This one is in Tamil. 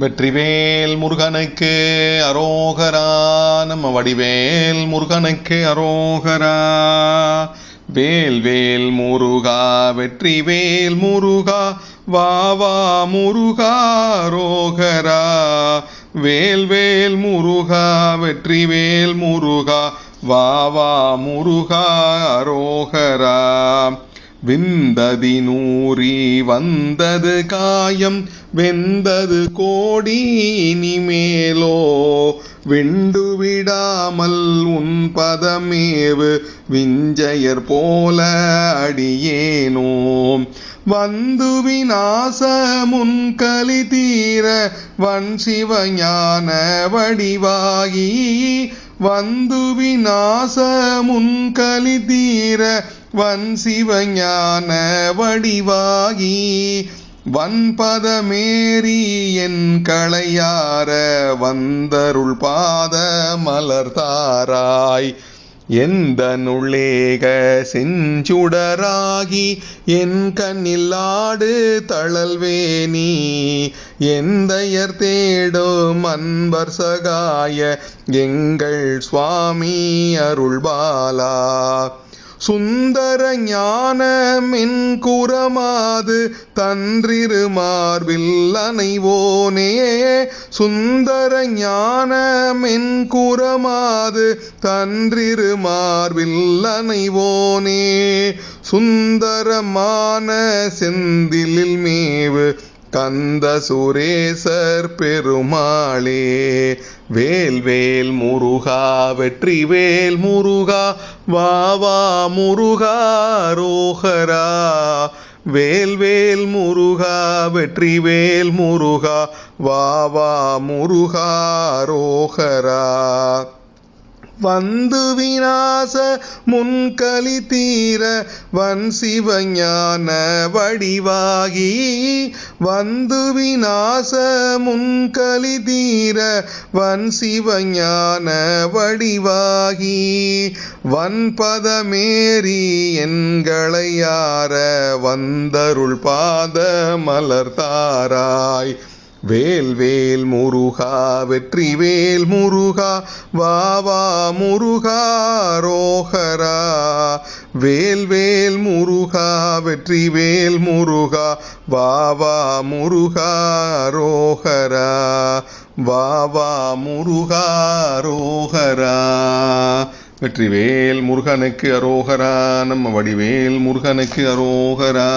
வெற்றிவேல் முருகனுக்கு அரோகரா. நம்ம வடிவேல் முருகனுக்கு அரோகரா. வேல் வேல் முருகா வெற்றிவேல் முருகா. வா வா முருகா அரோகரா. வேல் வேல் முருகா வெற்றிவேல் முருகா. வா வா முருகா அரோகரா. விந்ததி நூறி வந்தது காயம் வெந்தது கோடி இனிமேலோ? விண்டு விடாமல் உன் பதமேவு விஞ்சையர் போல அடியேனோ? வந்து விநாச முன்கலி தீர வன் சிவஞான வடிவாகி வந்து விநாச முன்கலி தீர வன் சிவஞான வடிவாகி வன்பதமேறி என் களையார வந்தருள் பாத மலர்தாராய் எந்த நுள்ளேக செஞ்சுடராகி என் கண்ணில்லாடு தளல்வேணி எந்தையர் தேடும் அன்பர் சகாய எங்கள் சுவாமி அருள்பாலா. சுந்தர ஞானமின் குரமாது தன்றிரு மார்பில் அணைவோனே சுந்தர ஞானமின் குரமாது தன்றிரு மார்பில் அணைவோனே சுந்தரமான செந்திலில் மேவு கந்த சுரேசர் பெருமாளே வேல் வேல் முருகா வெற்றி வேல் முருகா வாவா முருகா ரோகரா வேல் வேல் முருகா வெற்றி வேல் முருகா வாவா முருகா ரோகரா வந்து விநாச முன்கலி தீர வன் சிவஞான வடிவாகி வந்து விநாச முன்கலி தீர வன் சிவஞான வடிவாகி வன்பதமேறி என்களையார வந்தருள் பாத மலர்தாராய் வேல் வேல் முருகா வெற்றி வேல் முருகா வா வா முருகா ரோகரா வேல் வேல் முருகா வெற்றி வேல் முருகா வா வா முருகா ரோகரா வா வா முருகா ரோஹரா. வெற்றிவேல் முருகனுக்கு அரோகரா நம்ம வடிவேல் முருகனுக்கு அரோகரா